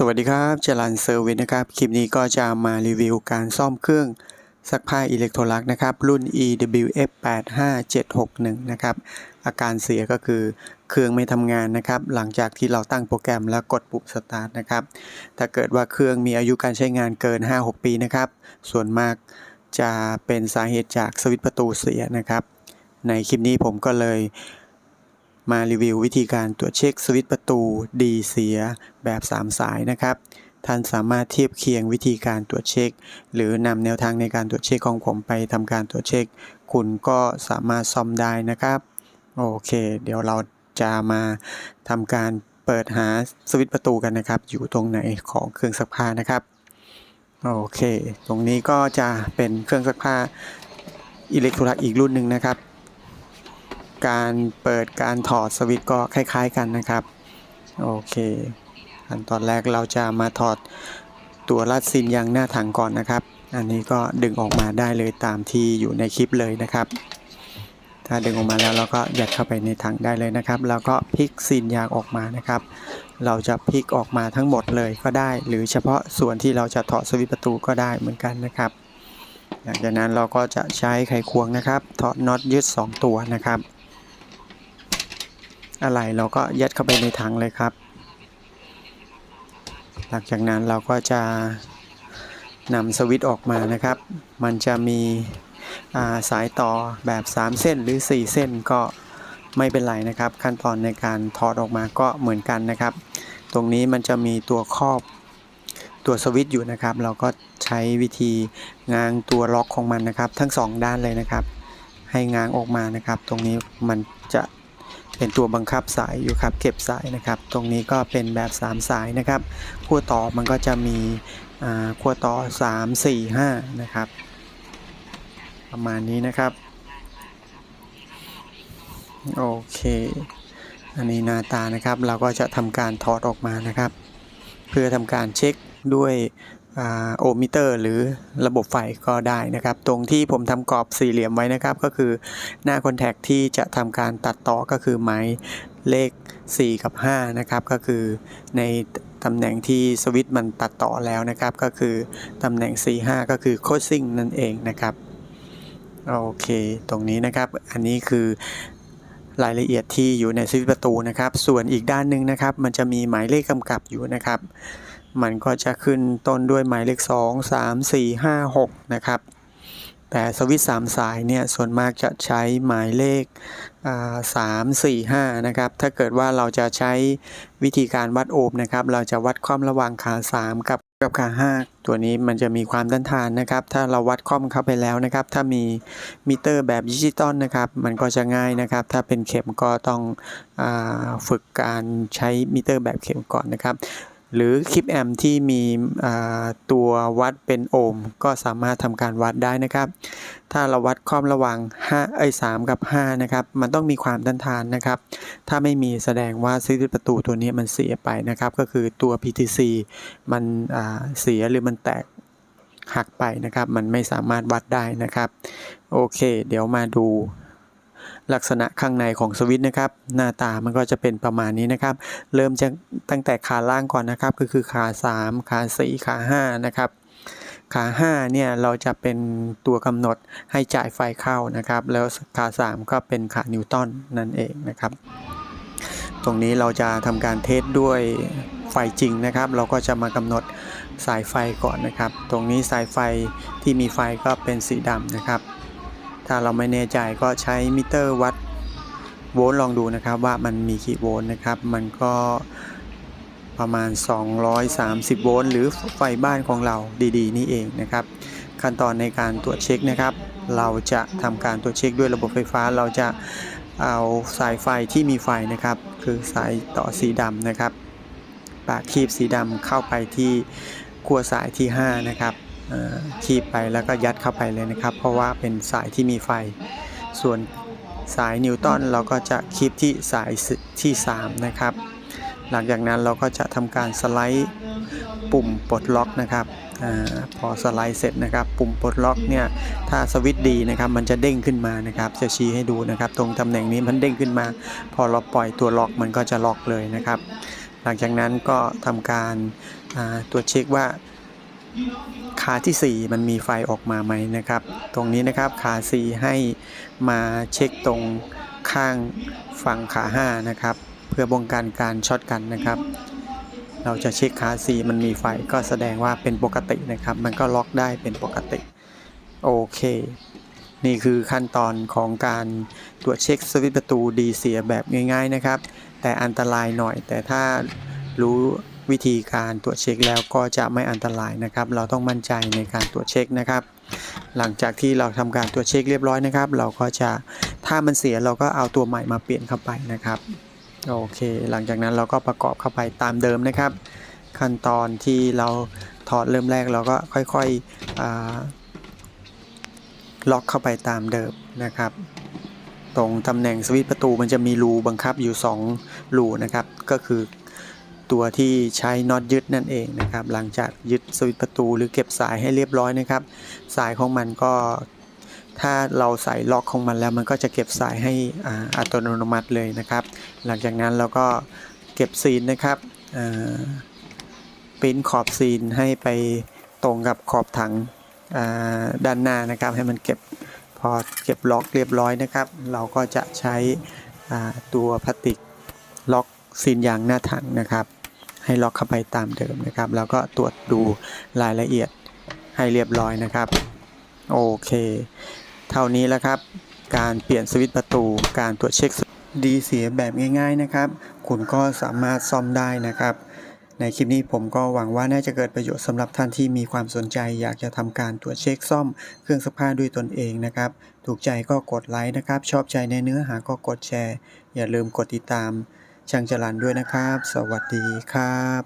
สวัสดีครับจรันเซอร์วิสนะครับ คลิปนี้ก็จะมารีวิวการซ่อมเครื่องซักผ้าอิเล็กโทรลักนะครับ รุ่น EWF 85761 นะครับ อาการเสียก็คือเครื่องไม่ทำงานนะครับ หลังจากที่เราตั้งโปรแกรมแล้วกดปุ่มสตาร์ทนะครับ ถ้าเกิดว่าเครื่องมีอายุการใช้งานเกิน 5-6 ปีนะครับ ส่วนมากจะเป็นสาเหตุจากสวิตช์ประตูเสียนะครับ ในคลิปนี้ผมก็เลย มารีวิววิธีการตรวจเช็คสวิตช์ประตูดีเสียแบบ 3 สายนะครับ ท่านสามารถเทียบเคียงวิธีการตรวจเช็ค หรือนำแนวทางในการตรวจเช็คของผมไปทำการตรวจเช็ค คุณก็สามารถซ่อมได้นะครับ โอเค เดี๋ยวเราจะมาทำการเปิดหาสวิตช์ประตูกันนะครับ อยู่ตรงไหนของเครื่องซักผ้านะครับ โอเค ตรงนี้ก็จะเป็นเครื่องซักผ้าอิเล็กทรลักอีกรุ่นหนึ่งนะครับ การเปิดการถอดสวิตช์ก็คล้ายๆกันนะครับ โอเคขั้นตอนแรกเราจะมาถอดตัวรัดซินยางหน้าถังก่อนนะครับ อันนี้ก็ดึงออกมาได้เลยตามที่อยู่ในคลิปเลยนะครับ ถ้าดึงออกมาแล้วเราก็ยัดเข้าไปในถังได้เลยนะครับ แล้วก็พลิกซินยางออกมานะครับ เราจะพลิกออกมาทั้งหมดเลยก็ได้ หรือเฉพาะส่วนที่เราจะถอดสวิตช์ประตูก็ได้เหมือนกันนะครับหลังจากนั้นเราก็จะใช้ไขควงนะครับถอดน็อตยึด 2 ตัวนะครับ อะไรเราก็ยัดเข้าไปในถังเลยครับ หลังจากนั้นเราก็จะนำสวิตช์ออกมานะครับ มันจะมีสายต่อแบบ 3 เส้นหรือ 4 เส้นก็ไม่เป็นไรนะครับ ขั้นตอนในการถอดออกมาก็เหมือนกันนะครับ ตรงนี้มันจะมีตัวครอบตัวสวิตช์อยู่นะครับ เราก็ใช้วิธีง้างตัวล็อกของมันนะครับ ทั้ง 2 ด้านเลยนะครับ ให้ง้างออกมานะครับ ตรงนี้มันจะ เป็นตัวบังคับสายอยู่ครับ เก็บสายนะครับ ตรงนี้ก็เป็นแบบ 3 สายนะครับขั้วต่อมันก็จะมีขั้วต่อ 3 4 5 นะครับ ประมาณนี้นะครับ โอเค อันนี้หน้าตานะครับ เราก็จะทำการถอดออกมานะครับ เพื่อทำการเช็คด้วย โอห์มิเตอร์ หรือระบบไฟก็ได้นะครับ ตรงที่ผมทำกรอบสี่เหลี่ยมไว้นะครับ ก็คือหน้าคอนแทคที่จะทำการตัดต่อก็คือหมายเลข 4 กับ 5 นะครับ ก็คือในตำแหน่งที่สวิตช์มันตัดต่อแล้วนะครับ ก็คือตำแหน่ง 4 5 ก็คือโคดซิ่งนั่นเองนะครับ โอเค ตรงนี้นะครับ อันนี้คือรายละเอียดที่อยู่ในสวิตช์ประตูนะครับ ส่วนอีกด้านหนึ่งนะครับ มันจะมีหมายเลขกำกับอยู่นะครับ มันก็จะขึ้นต้นด้วยหมายเลข 2 3 4 5 6 นะครับ แต่สวิตช์3สายเนี่ยส่วนมากจะใช้หมายเลขสามสี่ห้านะครับ ถ้าเกิดว่าเราจะใช้วิธีการวัดโอห์มนะครับ เราจะวัดความระหว่างขา 3 กับกับขา 5 ตัวนี้มันจะมีความต้านทานนะครับ ถ้าเราวัดค่อมเข้าไปแล้วนะครับ ถ้ามีมิเตอร์แบบดิจิตอลนะครับ มันก็จะง่ายนะครับ ถ้าเป็นเข็มก็ต้องอฝึกการใช้มิเตอร์แบบเข็มก่อนนะครับ หรือคลิปแอมที่มีตัววัดเป็นโอห์มก็สามารถทำการวัดได้นะครับ ถ้าเราวัดความระหว่าง5ไอ้3กับ5นะครับ มันต้องมีความต้านทานนะครับ ถ้าไม่มีแสดงว่าสวิตช์ประตูตัวนี้มันเสียไปนะครับ ก็คือตัว PTC มันเสียหรือมันแตกหักไปนะครับ มันไม่สามารถวัดได้นะครับ โอเค เดี๋ยวมาดู ลักษณะข้างในของสวิตช์นะครับ หน้าตามันก็จะเป็นประมาณนี้นะครับ เริ่มจากตั้งแต่ขาล่างก่อนนะครับ ก็คือขา 3 ขา 4 ขา 5 นะครับ ขา 5 เนี่ยเราจะเป็นตัวกำหนดให้จ่ายไฟเข้านะครับ แล้วขา 3 ก็เป็นขานิวตันนั่นเองนะครับ ตรงนี้เราจะทำการเทสด้วยไฟจริงนะครับ เราก็จะมากำหนดสายไฟก่อนนะครับ ตรงนี้สายไฟที่มีไฟก็เป็นสีดำนะครับ ถ้าเราไม่แน่ใจก็ใช้มิเตอร์วัดโวลต์ลองดูนะครับว่ามันมีกี่โวลต์นะครับ มันก็ประมาณ 230 โวลต์หรือไฟบ้านของเราดีๆ นี่เองนะครับ ขั้นตอนในการตรวจเช็คนะครับ เราจะทำการตรวจเช็คด้วยระบบไฟฟ้าเราจะเอาสายไฟที่มีไฟนะครับ คือสายต่อสีดำนะครับ ปากคีบสีดำเข้าไปที่ขั้วสายที่ 5 นะครับ คีบไปแล้วก็ยัดเข้าไปเลยนะครับ เพราะว่าเป็นสายที่มีไฟ ส่วนสายนิวตันเราก็จะคีบที่สายที่ 3 นะครับ หลังจากนั้นเราก็จะทำการสไลด์ปุ่มปลดล็อกนะครับอพอสไลด์เสร็จนะครับ ปุ่มปลดล็อกเนี่ยถ้าสวิตช์ดีนะครับ มันจะเด้งขึ้นมานะครับ จะชี้ให้ดูนะครับ ตรงตำแหน่งนี้มันเด้งขึ้นมา พอเราปล่อยตัวล็อกมันก็จะล็อกเลยนะครับ หลังจากนั้นก็ทำการาตรวจเช็คว่า ขาที่ 4 มันมีไฟออกมาไหมนะครับ ตรงนี้นะครับขา 4 ให้มาเช็คตรงข้างฝั่งขา 5 นะครับ เพื่อป้องกันการช็อตกันนะครับ เราจะเช็คขา 4 มันมีไฟก็แสดงว่าเป็นปกตินะครับ มันก็ล็อกได้เป็นปกติ โอเค นี่คือขั้นตอนของการตรวจเช็คสวิตช์ประตูดีเสียแบบง่าย ๆนะครับ แต่อันตรายหน่อยแต่ถ้ารู้ วิธีการตรวจเช็คแล้วก็จะไม่อันตรายนะครับ เราต้องมั่นใจในการตรวจเช็คนะครับ หลังจากที่เราทำการตรวจเช็คเรียบร้อยนะครับ เราก็จะถ้ามันเสียเราก็เอาตัวใหม่มาเปลี่ยนเข้าไปนะครับโอเค หลังจากนั้นเราก็ประกอบเข้าไปตามเดิมนะครับ ขั้นตอนที่เราถอดเริ่มแรกเราก็ค่อยๆอ่าล็อกเข้าไปตามเดิมนะครับตรงตำแหน่งสวิตช์ประตูมันจะมีรูบังคับอยู่ 2 รูนะครับ ก็คือ ตัวที่ใช้น็อตยึดนั่นเองนะครับ หลังจากยึดสวิตช์ประตูหรือเก็บสายให้เรียบร้อยนะครับ สายของมันก็ถ้าเราใส่ล็อกของมันแล้วมันก็จะเก็บสายให้อัตโนมัติเลยนะครับ หลังจากนั้นเราก็เก็บซีนนะครับปริ้นขอบซีนให้ไปตรงกับขอบถังด้านหน้านะครับ ให้มันเก็บพอเก็บล็อกเรียบร้อยนะครับ เราก็จะใช้ตัวพลาสติกล็อกซีนยางหน้าถังนะครับ ให้ล็อกเข้าไปตามเดิมนะครับ แล้วก็ตรวจดูรายละเอียดให้เรียบร้อยนะครับ โอเค เท่านี้แล้วครับ การเปลี่ยนสวิตช์ประตู การตรวจเช็คดีเสียแบบง่าย ๆนะครับ คุณก็สามารถซ่อมได้นะครับ ในคลิปนี้ผมก็หวังว่าน่าจะเกิดประโยชน์สำหรับท่านที่มีความสนใจ อยากจะทำการตรวจเช็คซ่อมเครื่องซักผ้าด้วยตนเองนะครับ ถูกใจก็กดไลค์นะครับ ชอบใจในเนื้อหาก็กดแชร์ อย่าลืมกดติดตาม ช่างจรันด้วยนะครับ สวัสดีครับ